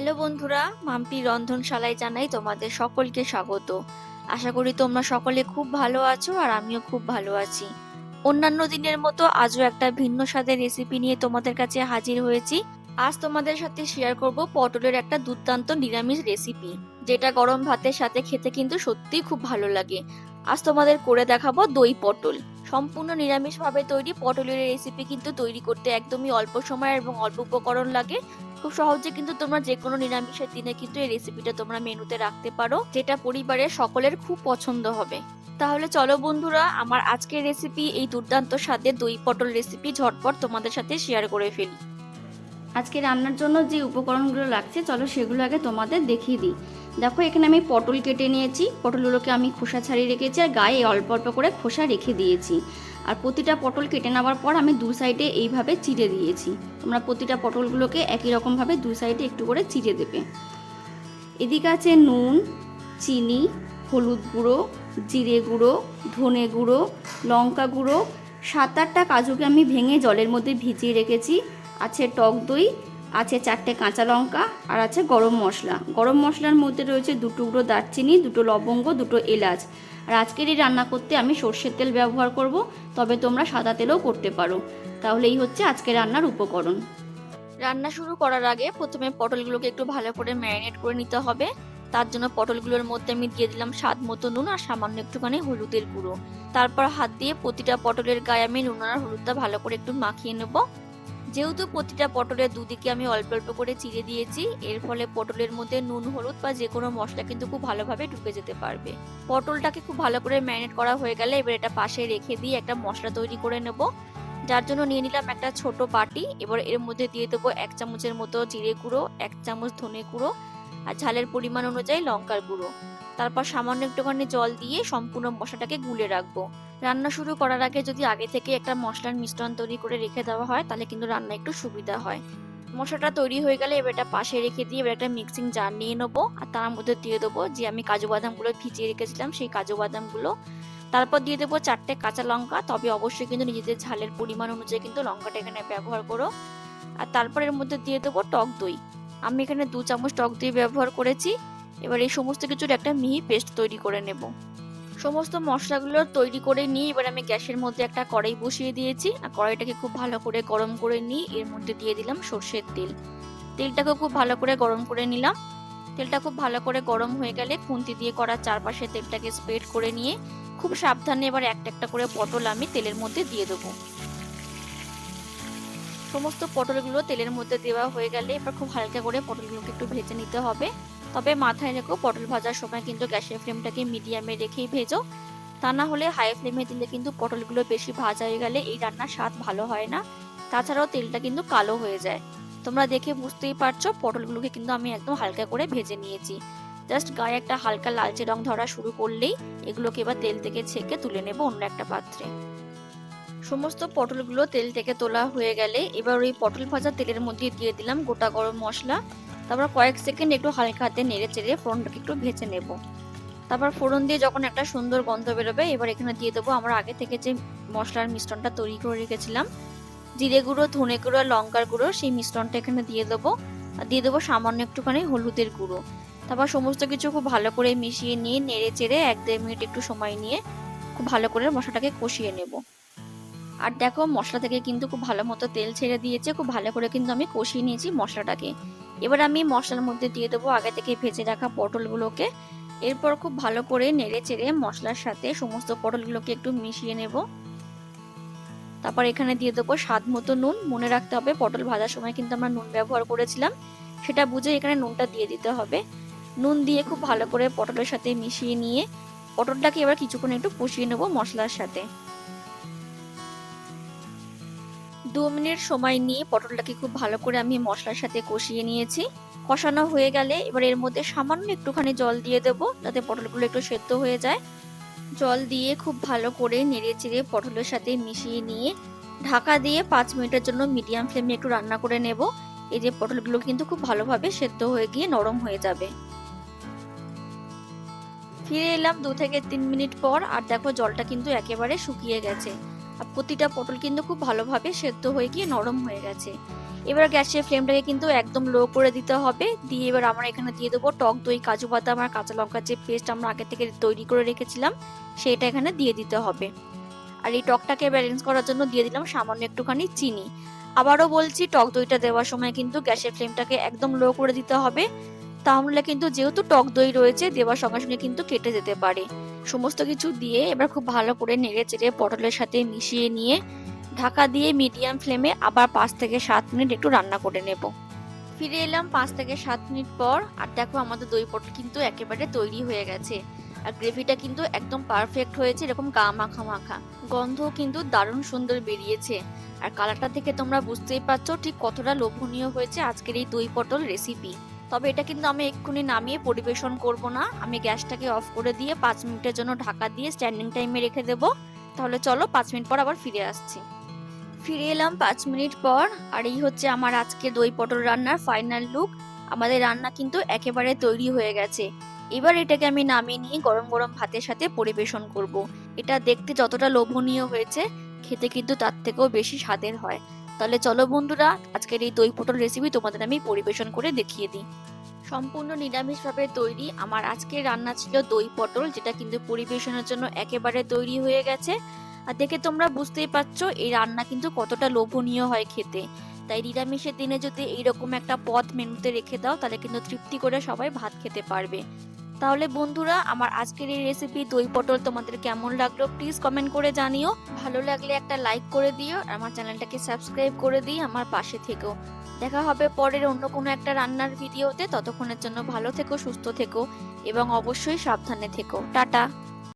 Hello বন্ধুরা, মাম্পি রন্ধনশালায় জানাই তোমাদের সকলকে স্বাগত। আশা করি তোমরা সকলে খুব ভালো আছো আর আমিও খুব ভালো আছি। অন্যান্য দিনের মতো আজও একটা ভিন্ন স্বাদের রেসিপি নিয়ে তোমাদের কাছে হাজির হয়েছি। আজ তোমাদের সাথে শেয়ার করব পটলের একটা দুর্দান্ত নিরামিষ রেসিপি যেটা গরম ভাতের সাথে খেতে কিন্তু সত্যিই খুব ভালো লাগে। আজ তোমাদের করে দেখাবো দই পটল। সম্পূর্ণ নিরামিষভাবে তৈরি পটলের রেসিপি কিন্তু তৈরি করতে একদমই অল্প সময় এবং অল্প উপকরণ লাগে। খুব সহজে কিন্তু তোমরা যে কোনো নিরামিষের দিনে কিন্তু এই রেসিপিটা তোমরা মেনুতে রাখতে পারো, যেটা পরিবারের সকলের খুব পছন্দ হবে। তাহলে চলো বন্ধুরা, আমার আজকের রেসিপি এই দুর্দান্ত স্বাদের দই পটল রেসিপি ঝটপট তোমাদের সাথে শেয়ার করে ফেলি। আজকে রান্নার জন্য যে উপকরণগুলো লাগছে, চলো সেগুলো আগে তোমাদের দেখিয়ে দিই। দেখো, এখানে আমি পটল কেটে নিয়েছি। পটলগুলোকে আমি খোসা ছাড়িয়ে রেখেছি আর গায়ে অল্প অল্প করে খোসা রেখে দিয়েছি। আর প্রতিটা পটল কেটে নেওয়ার পর আমি দু সাইডে এইভাবে চিড়ে দিয়েছি। তোমরা প্রতিটা পটলগুলোকে একই রকমভাবে দু সাইডে একটু করে চিড়ে দেবে। এদিকে আছে নুন, চিনি, হলুদ গুঁড়ো, জিরে গুঁড়ো, ধনে গুঁড়ো, লঙ্কা গুঁড়ো। সাত আটটা কাজুকে আমি ভেঙে জলের মধ্যে ভিজিয়ে রেখেছি। আছে টক দই আছে চারটে কাঁচা লঙ্কা আর আছে গরম মশলা। গরম মশলার মধ্যে রয়েছে দু টুকরো দারচিনি, দুটো লবঙ্গ, দুটো এলাচ। আর আজকের এই রান্না করতে আমি সর্ষের তেল ব্যবহার করব, তবে তোমরা সাদা তেলও করতে পারো। তাহলে এই হচ্ছে আজকে রান্নার উপকরণ। রান্না শুরু করার আগে প্রথমে পটলগুলোকে একটু ভালো করে ম্যারিনেট করে নিতে হবে। তার জন্য পটলগুলোর মধ্যে আমি দিয়ে দিলাম স্বাদ মতো নুন আর সামান্য একটুখানি হলুদের গুঁড়ো। তারপর হাত দিয়ে প্রতিটা পটলের গায়ে আমি নুন আর হলুদটা ভালো করে একটু মাখিয়ে নেব। যেহেতু প্রতিটা পটলের দুদিকে আমি অল্প অল্প করে চিড়ে দিয়েছি, এর ফলে পটলের মধ্যে নুন, হলুদ বা যে কোনো মশলা কিন্তু খুব ভালোভাবে ঢুকে যেতে পারবে। পটলটাকে খুব ভালো করে ম্যারিনেট করা হয়ে গেলে এবার এটা পাশে রেখে দিয়ে একটা মশলা তৈরি করে নেব। যার জন্য নিয়ে নিলাম একটা ছোট বাটি, এবার এর মধ্যে দিয়ে দেবো এক চামচের মতো জিরে গুঁড়ো, এক চামচ ধনে গুঁড়ো, আর ঝালের পরিমাণ অনুযায়ী লঙ্কার গুঁড়ো। তারপর সামান্য একটুখানি জল দিয়ে সম্পূর্ণ মশলাটাকে গুলে রাখব। রান্না শুরু করার আগে যদি আগে থেকে একটা মশলার মিশ্রণ তৈরি করে রেখে দেওয়া হয়, তাহলে কিন্তু রান্না একটু সুবিধা হয়। মশলাটা তৈরি হয়ে গেলে এবার এটা পাশে রেখে দিয়ে এবার একটা মিক্সিং জার নিয়ে নেব আর তার মধ্যে দিয়ে দেবো যে আমি কাজু বাদামগুলো ভিজিয়ে রেখেছিলাম, সেই কাজু বাদামগুলো। তারপর দিয়ে দেবো চারটে কাঁচা লঙ্কা, তবে অবশ্যই কিন্তু নিজেদের ঝালের পরিমাণ অনুযায়ী কিন্তু লঙ্কাটা এখানে ব্যবহার করো। আর তারপর এর মধ্যে দিয়ে দেবো টক দই। আমি এখানে দু চামচ টক দই ব্যবহার করেছি। এবার এই সমস্ত কিছুর একটা মিহি পেস্ট তৈরি করে নেব। সমস্ত মশলাগুলো তৈরি করে নিয়ে এবার আমি গ্যাসের মধ্যে একটা কড়াই বসিয়ে দিয়েছি। আর কড়াইটাকে খুব ভালো করে গরম করে নিয়ে এর মধ্যে দিয়ে দিলাম সর্ষের তেল। তেলটাকে খুব ভালো করে গরম করে নিলাম। তেলটা খুব ভালো করে গরম হয়ে গেলে খুন্তি দিয়ে করার চারপাশে তেলটাকে স্প্রেড করে নিয়ে খুব সাবধানে এবার একটা একটা করে পটল আমি তেলের মধ্যে দিয়ে দেবো। সমস্ত পটলগুলো তেলের মধ্যে দেওয়া হয়ে গেলে এবার খুব হালকা করে পটলগুলোকে একটু ভেজে নিতে হবে। তবে মাথায় রেখো, পটল ভাজার সময় কিন্তু গ্যাসের ফ্লেমটাকে মিডিয়ামে রেখেই ভেজো। তা না হলে হাই ফ্লেমে দিলে কিন্তু পটলগুলো বেশি ভাজা হয়ে গেলে এই রান্নার স্বাদ ভালো হয় না। তাছাড়াও তেলটা কিন্তু কালো হয়ে যায়। তোমরা দেখে বুঝতেই পারছ, পটলগুলোকে কিন্তু আমি একদম হালকা করে ভেজে নিয়েছি। জাস্ট গায়ে একটা হালকা লালচে রং ধরা শুরু করলেই এগুলোকে এবার তেল থেকে ছেঁকে তুলে নেব অন্য একটা পাত্রে। সমস্ত পটলগুলো তেল থেকে তোলা হয়ে গেলে এবার ওই পটল ভাজা তেলের মধ্যে দিয়ে দিলাম গোটা গরম মশলা। তারপর কয়েক সেকেন্ড একটু হালকা হাতে নেড়ে চেড়ে ফোড়নটাকে একটু ভেজে নেব। তারপর ফোড়ন দিয়ে যখন একটা সুন্দর গন্ধ বেরোবে, এবার এখানে দিয়ে দেবো আমরা আগে থেকে যে মশলার মিশ্রণটা তৈরি করে রেখেছিলাম, জিরে গুঁড়ো, ধনে গুঁড়ো আর লঙ্কার গুঁড়ো, সেই মিশ্রণটা এখানে দিয়ে দেবো। আর দিয়ে দেবো সামান্য একটুখানি হলুদের গুঁড়ো। তারপর সমস্ত কিছু খুব ভালো করে মিশিয়ে নিয়ে নেড়ে চেড়ে এক দেড় মিনিট একটু সময় নিয়ে খুব ভালো করে মশলাটাকে কষিয়ে নেব। আর দেখো, মশলা থেকে কিন্তু খুব ভালো মতো তেল ছেড়ে দিয়েছে, খুব ভালো করে কিন্তু আমি কষিয়ে নিয়েছি মশলাটাকে। এবার আমি মশলার মধ্যে দিয়ে দেবো আগে থেকে ভেজে রাখা পটলগুলোকে। এরপর খুব ভালো করে নেড়ে চেড়ে মশলার সাথে সমস্ত পটলগুলোকে একটু মিশিয়ে নেব। তারপর এখানে দিয়ে দেবো স্বাদ মতো নুন। মনে রাখতে হবে, পটল ভাজার সময় কিন্তু আমরা নুন ব্যবহার করেছিলাম। সেটা বুঝে এখানে নুনটা দিয়ে দিতে হবে। নুন দিয়ে খুব ভালো করে পটলের সাথে মিশিয়ে নিয়ে পটলটাকে এবার কিছুক্ষণ একটু কষিয়ে নেব মশলার সাথে। দু মিনিট সময় নিয়ে পটলটাকে খুব ভালো করে আমি মশলার সাথে কষিয়ে নিয়েছি। কষানো হয়ে গেলে এবার এর মধ্যে সামান্য একটুখানি জল দিয়ে দেবো যাতে পটলগুলো একটু সেদ্ধ হয়ে যায়। জল দিয়ে খুব ভালো করে নেড়ে চেড়ে পটলের সাথে মিশিয়ে নিয়ে ঢাকা দিয়ে পাঁচ মিনিটের জন্য মিডিয়াম ফ্লেমে একটু রান্না করে নেব। এই যে পটলগুলো কিন্তু খুব ভালোভাবে সেদ্ধ হয়ে গিয়ে নরম হয়ে যাবে। ফিরে এলাম দু থেকে তিন মিনিট পর আর দেখো জলটা কিন্তু একেবারে শুকিয়ে গেছে। প্রতিটা পটল কিন্তু খুব ভালোভাবে সেদ্ধ হয়ে গিয়ে নরম হয়ে গেছে। এবার গ্যাসের ফ্লেমটাকে কিন্তু একদম লো করে দিতে হবে। দিয়ে এবার আমরা এখানে দিয়ে দেবো টক দই, কাজু বাদাম আর কাঁচা লঙ্কার যে পেস্ট আমরা আগে থেকে তৈরি করে রেখেছিলাম, সেটা এখানে দিয়ে দিতে হবে। আর এই টকটাকে ব্যালেন্স করার জন্য দিয়ে দিলাম সামান্য একটুখানি চিনি। আবারও বলছি, টক দইটা দেওয়ার সময় কিন্তু গ্যাসের ফ্লেমটাকে একদম লো করে দিতে হবে। তাহলে কিন্তু যেহেতু টক দই রয়েছে, দেওয়ার সঙ্গে সঙ্গে কিন্তু কেটে যেতে পারে। সমস্ত কিছু দিয়ে এবার খুব ভালো করে নেড়ে চেড়ে পটলের সাথে মিশিয়ে নিয়ে ঢাকা দিয়ে মিডিয়াম ফ্লেমে আবার পাঁচ থেকে সাত মিনিট একটু রান্না করে নেব। ফিরে এলাম পাঁচ থেকে সাত মিনিট পর আর দেখো আমাদের দই পটল কিন্তু একেবারে তৈরি হয়ে গেছে। আর গ্রেভিটা কিন্তু একদম পারফেক্ট হয়েছে, এরকম গা মাখা মাখা। গন্ধ কিন্তু দারুণ সুন্দর বেরিয়েছে। আর কালারটা থেকে তোমরা বুঝতেই পারছ ঠিক কতটা লোভনীয় হয়েছে আজকের এই দই পটল রেসিপি তবে এটা কিন্তু আমি এক্ষুনি নামিয়ে পরিবেশন করব না। আমি গ্যাসটাকে অফ করে দিয়ে পাঁচ মিনিটের জন্য ঢাকা দিয়ে স্ট্যান্ডিং টাইমে রেখে দেবো। তাহলে চলো পাঁচ মিনিট পর আবার ফিরে আসছি। ফিরে এলাম পাঁচ মিনিট পর, আর এই হচ্ছে আমার আজকে দই পটল রান্নার ফাইনাল লুক আমাদের রান্না কিন্তু একেবারে তৈরি হয়ে গেছে। এবার এটাকে আমি নামিয়ে নিয়ে গরম গরম ভাতের সাথে পরিবেশন করব। এটা দেখতে যতটা লোভনীয় হয়েছে, খেতে কিন্তু তার থেকেও বেশি স্বাদের হয়। তাহলে চলো বন্ধুরা, আজকের এই দই পটল রেসিপি তোমাদের আমি পরিবেশন করে দেখিয়ে দিই। সম্পূর্ণ নিরামিষভাবে তৈরি আমার আজকের রান্না ছিল দই পটল, যেটা কিন্তু পরিবেশনের জন্য একেবারে তৈরি হয়ে গেছে। আর দেখে তোমরা বুঝতেই পারছ, এই রান্না কিন্তু কতটা লোভনীয় হয় খেতে। তাই নিরামিষের দিনে যদি এইরকম একটা পদ মেনুতে রেখে দাও, তাহলে কিন্তু তৃপ্তি করে সবাই ভাত খেতে পারবে। তাহলে বন্ধুরা, আমার আজকের এই রেসিপি দই পটল তোমাদের কেমন লাগল প্লিজ কমেন্ট করে জানিও। ভালো লাগলে একটা লাইক করে দিও আমার চ্যানেলটাকে সাবস্ক্রাইব করে দিই আমার পাশে থেকো। দেখা হবে পরের অন্য কোনো একটা রান্নার ভিডিওতে ততক্ষণের জন্য ভালো থেকো, সুস্থ থেকো, এবং অবশ্যই সাবধানে থেকো। টাটা!